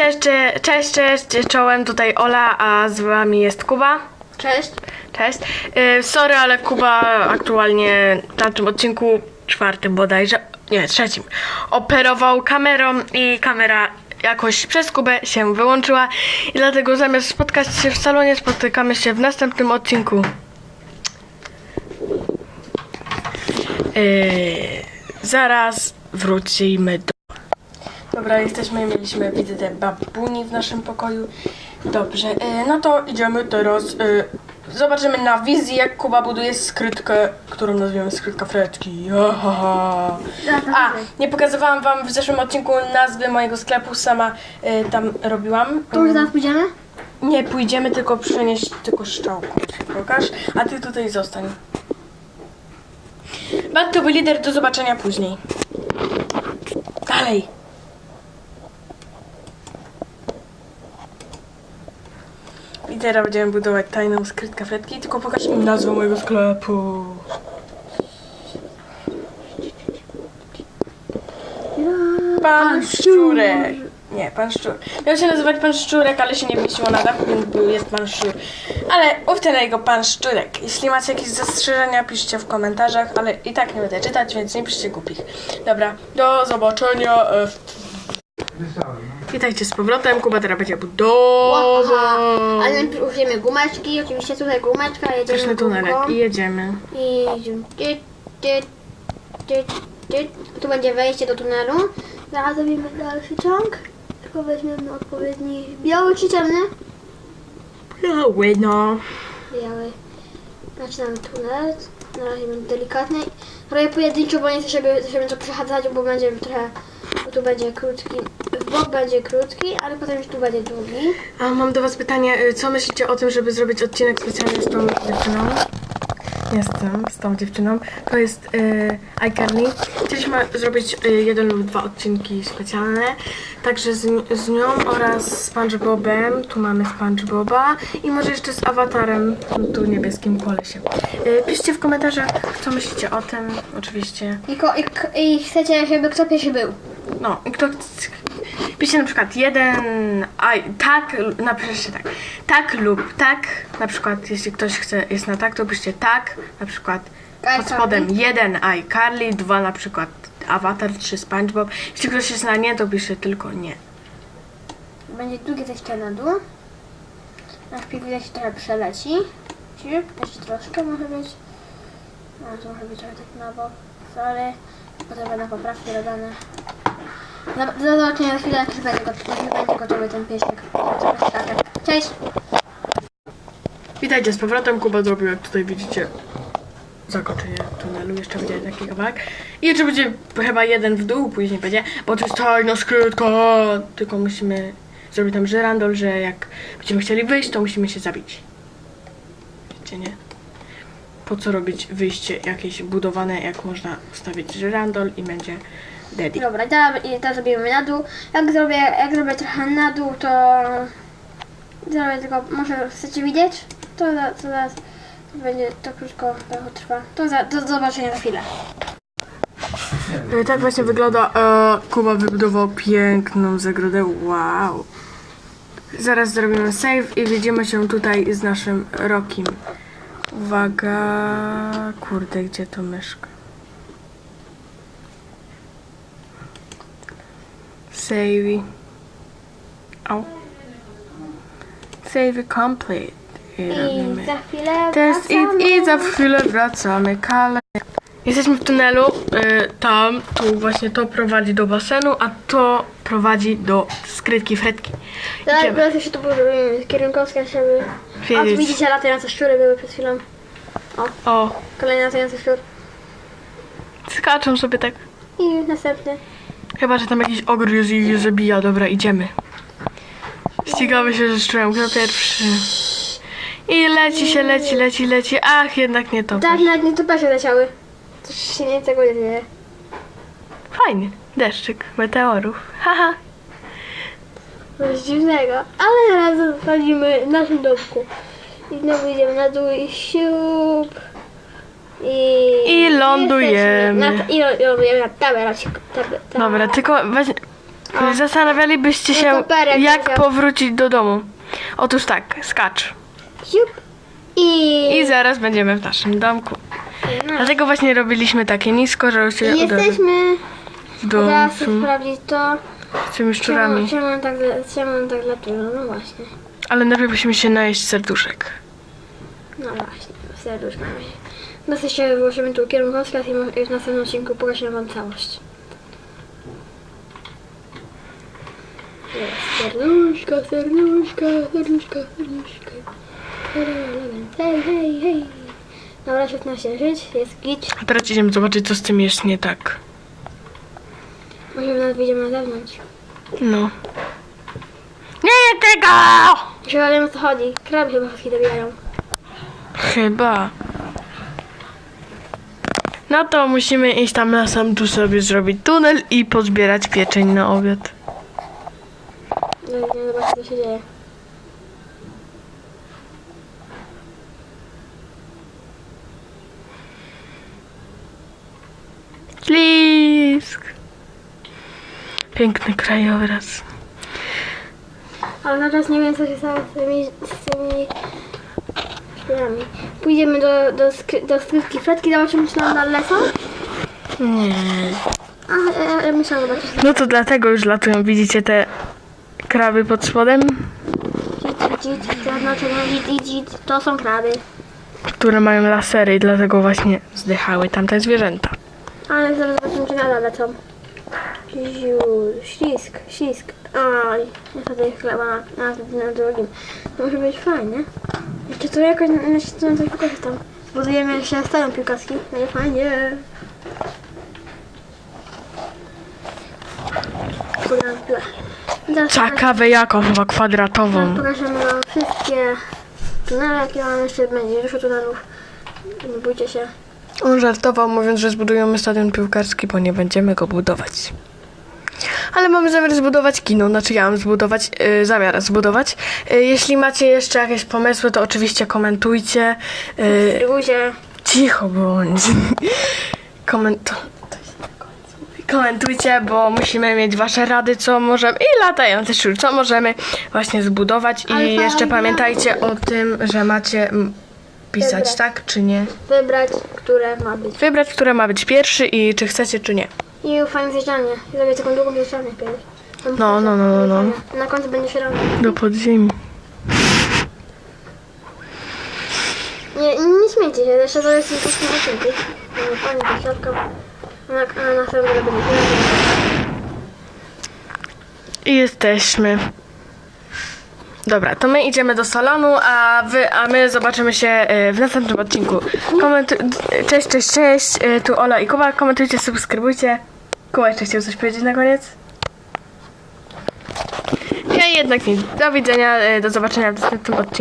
Cześć, cze- cześć, cześć, czołem, tutaj Ola, a z wami jest Kuba. Cześć. Cześć. Yy, sorry, ale Kuba aktualnie na tym odcinku czwartym bodajże, nie, trzecim, operował kamerą i kamera jakoś przez Kubę się wyłączyła i dlatego zamiast spotkać się w salonie, spotykamy się w następnym odcinku. Yy, zaraz wrócimy do... Dobra, jesteśmy, mieliśmy wizytę babuni w naszym pokoju. Dobrze, yy, no to idziemy teraz. Yy, zobaczymy na wizji, jak Kuba buduje skrytkę, którą nazwiemy skrytka Fredki. Ahaha. A, nie pokazywałam wam w zeszłym odcinku nazwy mojego sklepu, sama yy, tam robiłam. To już zaraz pójdziemy? Nie pójdziemy, tylko przynieść tylko szczałką. Pokaż, a ty tutaj zostań. Bad to był lider, do zobaczenia później. Dalej. I teraz będziemy budować tajną skrytkę Fredki, tylko pokaż im nazwę mojego sklepu. Pan Szczurek. Nie, pan Szczur. Miał się nazywać pan Szczurek, ale się nie mieściło na dachu, więc był, jest pan Szczur. Ale na jego pan Szczurek. Jeśli macie jakieś zastrzeżenia, piszcie w komentarzach, ale i tak nie będę czytać, więc nie piszcie głupich. Dobra, do zobaczenia. Witajcie z powrotem, Kuba teraz będzie budował. Ale najpierw użyjemy gumeczki, oczywiście tutaj gumeczka, jedziemy Pyszny tunelek gumką. i jedziemy. I jedziemy. Ty, ty, ty, ty. Tu będzie wejście do tunelu. Zaraz zrobimy dalszy ciąg. Tylko weźmiemy odpowiedni biały czy ciemny? Biały, no. Biały. Zaczynamy tunel. Na razie będzie delikatny. Robię pojedynczo, bo nie chcę, żeby, żeby to przechadzać, bo będzie trochę... Bo tu będzie krótki. W bok będzie krótki, ale potem już tu będzie długi. A mam do was pytanie, y, co myślicie o tym, żeby zrobić odcinek specjalny z tą dziewczyną? Jestem z tą dziewczyną. To jest y, iCarly. Chcieliśmy zrobić y, jeden lub dwa odcinki specjalne. Także z, z nią oraz z SpongeBobem. Tu mamy SpongeBoba. I może jeszcze z awatarem, tu niebieskim kolesiem. Y, piszcie w komentarzach, co myślicie o tym. Oczywiście. I, ko- i, I chcecie, żeby kto pierwszy był. No, i kto chce. Piszcie na przykład jeden, a tak, napiszcie tak. Tak lub tak. Na przykład, jeśli ktoś chce, jest na tak, to piszcie tak. Na przykład pod spodem jeden iCarly, dwa na przykład Avatar, trzy SpongeBob. Jeśli ktoś jest na nie, to pisze tylko nie. Będzie długie zejście na dół. Najpierw widać się trochę przeleci. Jeszcze troszkę może być. No to może być trochę tak na bok. Sorry. Potem będą poprawki dodane. Do, do zobaczenia za chwilę, już będzie, gotowy, już będzie gotowy ten pieśnik. Cześć! Witajcie z powrotem. Kuba zrobił, jak tutaj widzicie, zakończenie tunelu. Jeszcze będzie taki kawałek. I jeszcze będzie chyba jeden w dół, później będzie, bo to jest tajna skrytka. Tylko musimy zrobić tam żyrandol, że jak będziemy chcieli wyjść, to musimy się zabić. Wiecie, nie? Po co robić wyjście jakieś budowane, jak można ustawić żyrandol i będzie daddy. Dobra, i teraz, teraz zrobimy na dół. Jak zrobię, jak zrobię trochę na dół, to zrobię tylko, może chcecie widzieć? To, za- to zaraz będzie to krótko trochę trwa. To za, do zobaczenia za chwilę. E, Tak właśnie wygląda. E, Kuba wybudował piękną zagrodę. Wow. Zaraz zrobimy save i widzimy się tutaj z naszym Rokim. Uwaga. Kurde, gdzie to myszka? Save. Au. Save complete. I I robimy. za chwilę Test wracamy. it i za chwilę wracamy. Kale. Jesteśmy w tunelu. Y, tam, tu właśnie to prowadzi do basenu, a to prowadzi do skrytki. Teraz, Idziemy. teraz jeszcze tu zrobimy kierunkowskie, żeby... A tu Wiedzieć. widzicie latające szczury były przed chwilą. O, Kolejny latający szczur. skaczą sobie tak. I następny. Chyba, że tam jakiś ogr już ich zabija. Dobra, idziemy. Ścigamy się ze szczurem. Kto pierwszy? I leci się, leci, leci, leci. Ach, jednak nie to. Tak, nawet nie to się leciały. Coś się nie tego nie dzieje. Fajnie. Deszczyk meteorów. Haha. Coś dziwnego. Ale teraz wchodzimy w naszym domku. I znowu idziemy na dół i siup. I, I lądujemy. Na, I lą- i lądujemy na tabelacik. Tab, tab, Dobra, tylko weź... A. Zastanawialibyście się, Nietoperek jak leciał. powrócić do domu. Otóż tak, skacz. Siup. I, I zaraz będziemy w naszym domku. no. Dlatego właśnie robiliśmy takie nisko, że się I jesteśmy. w domu Teraz sprawdzić to. z tymi szczurami. Czemu, czemu on tak, czemu on tak latuje? No właśnie. Ale najpierw musimy się najeść serduszek. No właśnie. No to się wyłożymy tu kierunkowskaz i w następnym odcinku pokażę wam całość. Jest serduszko, serduszko, serduszko, serduszko. Hej, hej, hej. Dobra, 16 żyć, jest git. A teraz idziemy zobaczyć, co z tym jest nie tak. Może nawet wyjdziemy na zewnątrz. No. Nie tego! Już wiem o co chodzi. Kraby chyba wszystkie dobijają. Chyba. No to musimy iść tam na sam tu sobie zrobić tunel i pozbierać pieczeń na obiad. No i nie zobaczę co się dzieje. Ślisk. Piękny krajobraz. Ale na czas nie wiem co się stało z tymi, z tymi szpilami. Pójdziemy do, do, skry, do skrytki fretki, zobaczymy czy nam nadal lecą. Nie. A, ja, ja musiałam zobaczyć. No to dlatego już latują, widzicie te kraby pod spodem, dzit, dzit, dzit. To są kraby. które mają lasery i dlatego właśnie zdychały tamte zwierzęta. Ale zaraz zobaczymy czy nadal lecą. Ziu, ślisk, ślisk. Oj, niestety chleba na, na, na drugim. To może być fajnie. Jeszcze to jakoś na, na, na coś wykorzystam. Zbudujemy jeszcze stadion piłkarski. Będzie fajnie. Kurde, ble. Teraz Czakawę jaką, chyba kwadratową. pokażemy wam wszystkie tunele, jakie mamy jeszcze będzie. Dużo tunelów. Nie bójcie się. On żartował mówiąc, że zbudujemy stadion piłkarski, bo nie będziemy go budować. Ale mamy zamiar zbudować kino, znaczy ja mam zbudować, yy, zamiar zbudować. Yy, jeśli macie jeszcze jakieś pomysły, to oczywiście komentujcie. Yy, cicho bądź. Koment... to jest na końcu mówi. Komentujcie, bo musimy mieć wasze rady, co możemy, i latający szczur, co możemy właśnie zbudować. I jeszcze fajnie. pamiętajcie o tym, że macie pisać Dobra. tak czy nie. Wybrać, które ma być. Wybrać, które ma być pierwszy i czy chcecie, czy nie. I fajne zjeżdżanie. Zrobię taką długą zjeżdżalnię kiedyś. Tam No, no, no, no, no. Na końcu będzie się robić. Do podziemi. Nie, nie śmiejcie się, jeszcze to jest tylko na odcinku. Mamy fajnie to środka. A na, samym będzie I jesteśmy. Dobra, to my idziemy do salonu, a wy, a my zobaczymy się e, w następnym odcinku. Komentu- cześć, cześć, cześć. E, Tu Ola i Kuba. Komentujcie, subskrybujcie. Kuba jeszcze chciał coś powiedzieć na koniec? Ja jednak nic. Do widzenia, e, do zobaczenia w następnym odcinku.